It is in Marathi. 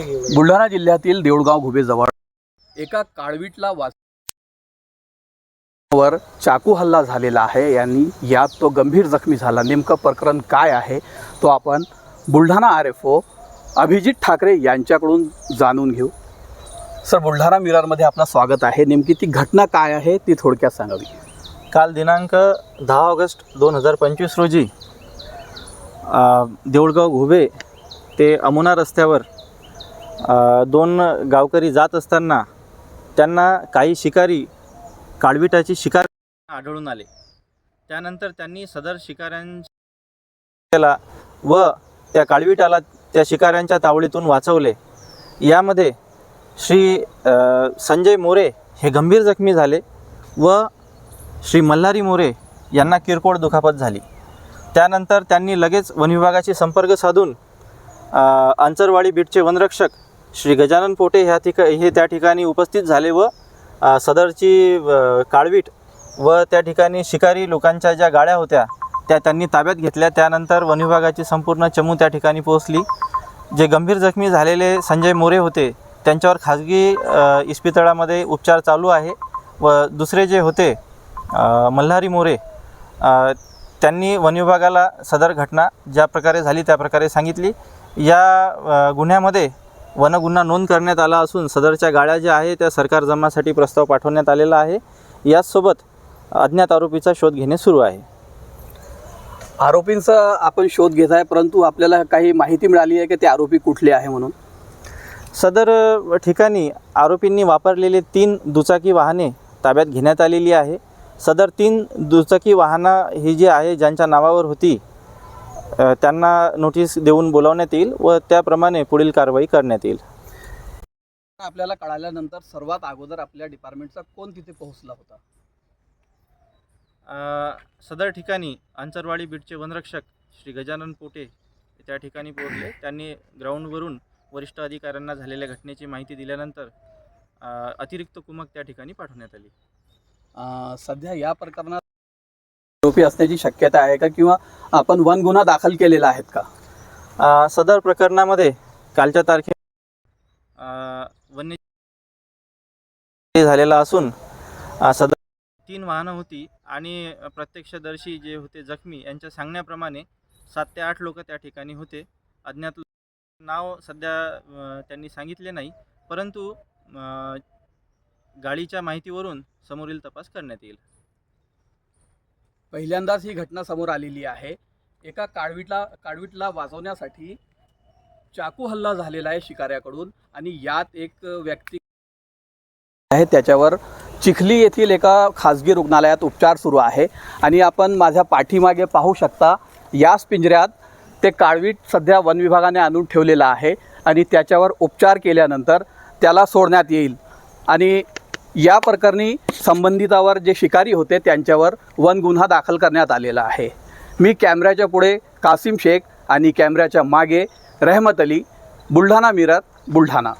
बुलढाणा जिल्ह्यातील देऊळगाव घुबेजवळ एका काळवीटला वाच वर चाकू हल्ला झालेला आहे. यांनी यात तो गंभीर जखमी झाला. नेमकं प्रकरण काय आहे तो आपण Buldhana R F O Abhijit Thackeray यांच्याकडून जाणून घेऊ. सर बुलढाणा मिररमध्ये आपलं स्वागत आहे. नेमकी ती घटना काय आहे ती थोडक्यात सांगावी. काल दिनांक दहा ऑगस्ट दोन हजार पंचवीस रोजी देऊळगाव घुबे ते अमुना रस्त्यावर दोन गावकरी जात असताना त्यांना काही शिकारी काळविटाची शिकार आढळून आले. त्यानंतर त्यांनी सदर शिकाऱ्यांच्या व त्या काळविटाला त्या शिकाऱ्यांच्या तावडीतून वाचवले. यामध्ये श्री संजय मोरे हे गंभीर जखमी झाले व श्री मल्हारी मोरे यांना किरकोळ दुखापत झाली. त्यानंतर त्यांनी लगेच वनविभागाशी संपर्क साधून अ, अंचरवाडी बीटचे वनरक्षक श्री गजानन पोटे ह्या ठिका हे त्या ठिकाणी उपस्थित झाले व सदरची काळवीट व त्या ठिकाणी शिकारी लोकांच्या ज्या गाड्या होत्या त्या त्यांनी ताब्यात घेतल्या. त्यानंतर वनविभागाची संपूर्ण चमू त्या ठिकाणी पोहोचली. जे गंभीर जखमी झालेले संजय मोरे होते त्यांच्यावर खाजगी इस्पितळामध्ये उपचार चालू आहे व दुसरे जे होते मल्हारी मोरे त्यांनी वनविभागाला सदर घटना ज्या प्रकारे झाली त्या प्रकारे सांगितली. या गुन्ह्यामध्ये वनगुन्हा नोंद करण्यात आला असून सदरच्या गाड्या ज्या आहे त्या सरकार जमासाठी प्रस्ताव पाठवण्यात आलेला आहे. याचसोबत अज्ञात आरोपीचा शोध घेणे सुरू आहे. आरोपींचा आपण शोध घेत आहे परंतु आपल्याला काही माहिती मिळाली आहे की ते आरोपी कुठले आहे म्हणून? सदर ठिकाणी आरोपींनी वापरलेले तीन दुचाकी वाहने ताब्यात घेण्यात आलेली आहे. सदर तीन दुचाकी वाहनं ही जी आहे ज्यांच्या नावावर होती त्यांना नोटीस देऊन बोलावण्यात येईल व त्याप्रमाणे पुढील कारवाई करण्यात येईल. आपल्याला कळाल्यानंतर सर्वात अगोदर आपल्या डिपार्टमेंटचा कोण तिथे पोहोचला होता? सदर ठिकाणी अंचरवाडी बीटचे वनरक्षक श्री गजानन पोटे त्या ठिकाणी पोहोचले. त्यांनी ग्राउंडवरून वरिष्ठ अधिकाऱ्यांना झालेल्या घटनेची माहिती दिल्यानंतर अतिरिक्त कुमक त्या ठिकाणी पाठवण्यात आली. सध्या या प्रकरणात आरोपी असण्याची शक्यता आहे का? किंवा आपण वन गुन्हा दाखल केलेला आहेत का? सदर प्रकरणामध्ये कालच्या तारखे वन्य झालेला असून सदर तीन वाहनं होती आणि प्रत्यक्षदर्शी जे होते जखमी यांच्या सांगण्याप्रमाणे सात ते आठ लोक त्या ठिकाणी होते. अज्ञात नाव सध्या त्यांनी सांगितले नाही परंतु गाडीच्या माहितीवरून समोरील तपास करण्यात येईल. पहिल्यांदाच ही घटना समोर आलेली आहे. एका काळवीटला काळवीटला वाजवण्यासाठी चाकू हल्ला झालेला आहे शिकाऱ्याकडून आणि यात एक व्यक्ती आहे. त्याच्यावर चिखली येथील एका खाजगी रुग्णालयात उपचार सुरू आहे आणि आपण माझ्या पाठीमागे पाहू शकता याच पिंजऱ्यात ते काळवीट सध्या वन विभागाने आणून ठेवलेलं आहे आणि त्याच्यावर उपचार केल्यानंतर त्याला सोडण्यात येईल. आणि या प्रकरणी संबंधितावर जे शिकारी होते त्यांच्यावर वन गुन्हा दाखल करण्यात आलेला आहे. मी कॅमेऱ्याच्या पुढे कासिम शेख आणि कॅमेऱ्याच्या मागे रहमत अली बुलढाणा मिरत बुलढाणा.